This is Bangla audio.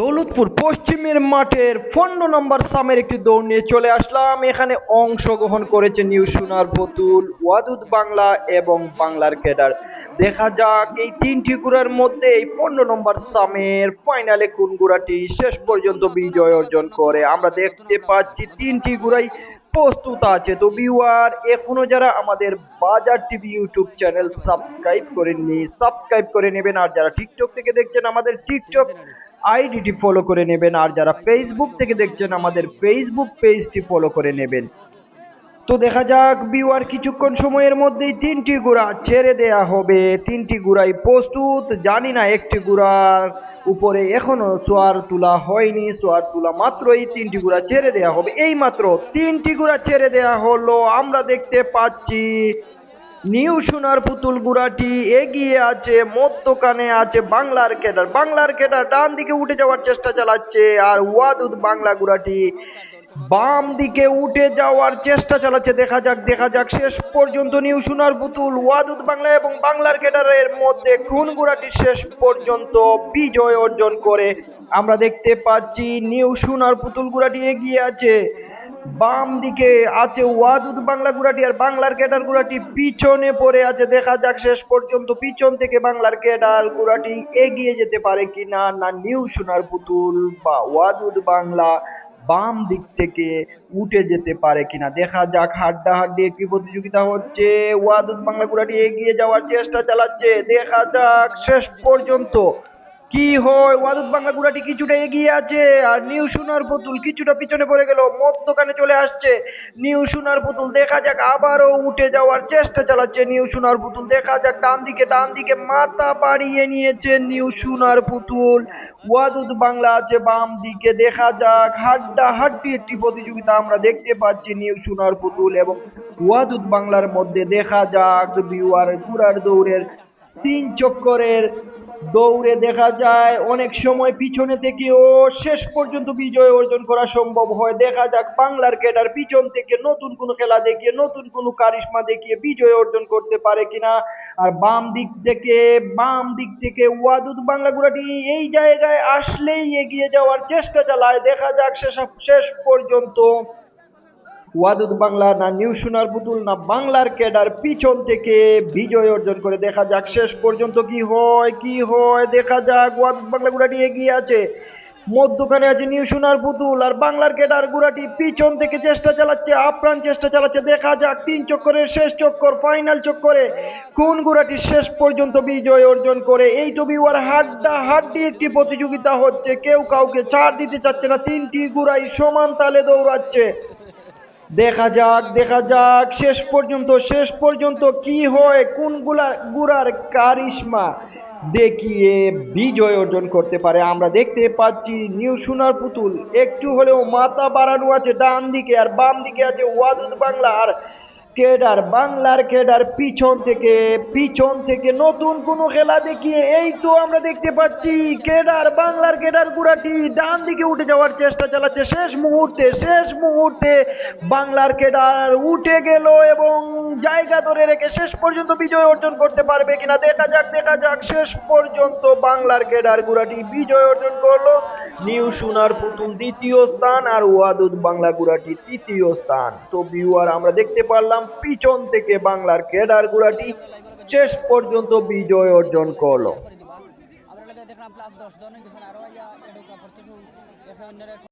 দৌলতপুর পশ্চিমের মাঠের পনেরো নম্বর সামের একটি দৌড় নিয়ে চলে আসলাম। এখানে অংশগ্রহণ করেছে নিউ সোনার পুতুল ওয়াদুদ বাংলা এবং বাংলার কেডার দেখা যাক এই তিনটি গুড়ার মধ্যে এই পনেরো নম্বর সামের ফাইনালে কোন গুড়াটি শেষ পর্যন্ত বিজয় অর্জন করে। আমরা দেখতে পাচ্ছি তিনটি গুড়াই প্রস্তুত আছে। তো ভিউয়ার এখনও যারা আমাদের Bazar TV YouTube channel subscribe করেননি, সাবস্ক্রাইব করে নেবেন। আর যারা টিকটক থেকে দেখছেন আমাদের টিকটক আইডিটি ফলো করে নেবেন আর যারা ফেসবুক থেকে দেখছেন, আমাদের ফেসবুক পেজটি ফলো করে নেবেন। তো দেখা যাক বিওয়ার কিছুক্ষণ সময়ের মধ্যেই তিনটি গুড়া ছেড়ে দেয়া হবে। তিনটি গুড়াই প্রস্তুত। জানি না একটি গুড়ার উপরে এখনও সোয়ার তোলা হয়নি। সোয়ার তোলা মাত্রই তিনটি গুড়া ছেড়ে দেয়া হবে। এই মাত্র তিনটি গুড়া ছেড়ে দেয়া হলো। আমরা দেখতে পাচ্ছি নিউ সোনার পুতুল গুড়াটি এগিয়ে আছে, মধ্যখানে আছে বাংলার কেডার বাংলার কেডার ডান দিকে উঠে যাওয়ার চেষ্টা চালাচ্ছে, আর ওয়াদুদ বাংলা গুড়াটি বাম দিকে উঠে যাওয়ার চেষ্টা চালাচ্ছে। দেখা যাক দেখা যাক, শেষ পর্যন্ত নিউ সোনার পুতুল, ওয়াদুদ বাংলা এবং বাংলার কেডারের মধ্যে কোন গুড়াটি শেষ পর্যন্ত বিজয় অর্জন করে। আমরা দেখতে পাচ্ছি নিউ সোনার পুতুল গুড়াটি এগিয়ে আছে। বাম দিকে আছে ওয়াদুদ বাংলা গুড়াটি আর বাংলার ক্যাডার গুড়াটি পিছনে পড়ে আছে। দেখা যাক শেষ পর্যন্ত পিছন থেকে বাংলার ক্যাডার গুড়াটি এগিয়ে যেতে পারে কি না না নিউ সোনার পুতুল বা ওয়াদুদ বাংলা বাম দিক থেকে উঠে যেতে পারে কিনা। দেখা যাক হাড্ডা হাড্ডি একটি প্রতিযোগিতা হচ্ছে। ওয়াদুদ বাংলা গুড়াটি এগিয়ে যাওয়ার চেষ্টা চালাচ্ছে। দেখা যাক শেষ পর্যন্ত কি হয়? ওয়াদুদ বাংলা গুড়াটি কিছুটা এগিয়ে আছে আর নিউ সোনার পুতুল কিছুটা পিছনে পড়ে গেল, মধ্যখানে চলে আসছে। নিউ সোনার পুতুল দেখা যাক, আবারও উঠে যাওয়ার চেষ্টা চালাচ্ছে নিউ সোনার পুতুল। দেখা যাক ডান দিকে ডান দিকে মাথা বাড়িয়ে নিয়েছে নিউ সোনার পুতুল। ওয়াদুদ বাংলা আছে বাম দিকে দেখা যাক হাড্ডা হাড্ডি একটি প্রতিযোগিতা আমরা দেখতে পাচ্ছি নিউ সোনার পুতুল এবং ওয়াদুদ বাংলার মধ্যে। দেখা যাক বিওয়ার ঘোড়ার দৌড়ের তিন চক্করের দৌড়ে দেখা যায়, অনেক সময় পিছনে থেকেও শেষ পর্যন্ত বিজয় অর্জন করা সম্ভব হয়। দেখা যাক, বাংলার ক্যাডার পিছন থেকে নতুন কোনো খেলা দেখিয়ে, নতুন কোনো কারিশমা দেখিয়ে বিজয় অর্জন করতে পারে কিনা। আর বাম দিক থেকে, বাম দিক থেকে ওয়াদুদ বাংলা গুড়াটি এই জায়গায় আসলেই এগিয়ে যাওয়ার চেষ্টা চালায়। দেখা যাক, শেষ শেষ পর্যন্ত ওয়াদুদ বাংলা না নিউ সোনার পুতুল, না বাংলার ক্যাডার পিছন থেকে বিজয় অর্জন করে। দেখা যাক শেষ পর্যন্ত কি হয় কি হয়, দেখা যাক। ওয়াদুদ বাংলা গুড়াটি এগিয়ে আছে। মধ্যখানে আছে নিউ সোনার পুতুল আর বাংলার ক্যাডার গুড়াটি পিছন থেকে চেষ্টা চালাচ্ছে, আপ্রাণ চেষ্টা চালাচ্ছে। দেখা যাক তিন চক্করের শেষ চক্কর ফাইনাল চক্করে কোন গুড়াটি শেষ পর্যন্ত বিজয় অর্জন করে। এই তো বিওয়ার হাড্ডা হাড্ডি একটি প্রতিযোগিতা হচ্ছে। কেউ কাউকে ছাড় দিতে চাচ্ছে না, তিনটি গুড়াই সমান তালে দৌড়াচ্ছে। দেখা যাক দেখা যাক, শেষ পর্যন্ত শেষ পর্যন্ত কি হয়, কোনগুলা গুড়ার কারিশমা দেখিয়ে বিজয় অর্জন করতে পারে। আমরা দেখতে পাচ্ছি নিউ সোনার পুতুল, একটু হলেও মাথা বাড়ানো আছে, ডান দিকে আর বাম দিকে আছে ওয়াদুদ বাংলা, আর কেডার বাংলার কেডার পিছন থেকে পিছন থেকে নতুন কোনো খেলা দেখিয়ে এই তো আমরা দেখতে পাচ্ছি, কেডার বাংলার কেডার গুড়াটি ডান দিকে উঠে যাওয়ার চেষ্টা চালাচ্ছে। শেষ মুহূর্তে শেষ মুহূর্তে বাংলার কেডার উঠে গেল এবং জায়গা ধরে রেখে শেষ পর্যন্ত বিজয় অর্জন করতে পারবে কিনা দেখা যাক দেখা যাক শেষ পর্যন্ত বাংলার কেডার গুড়াটি বিজয় অর্জন করল নিউ সোনার পুতুল দ্বিতীয় স্থান আর ওয়াদুদ বাংলা গুড়াটি তৃতীয় স্থান তো ভিউয়ার আমরা দেখতে পারলাম পিছন থেকে বাংলার কেডার গুড়াটি শেষ পর্যন্ত বিজয় অর্জন করল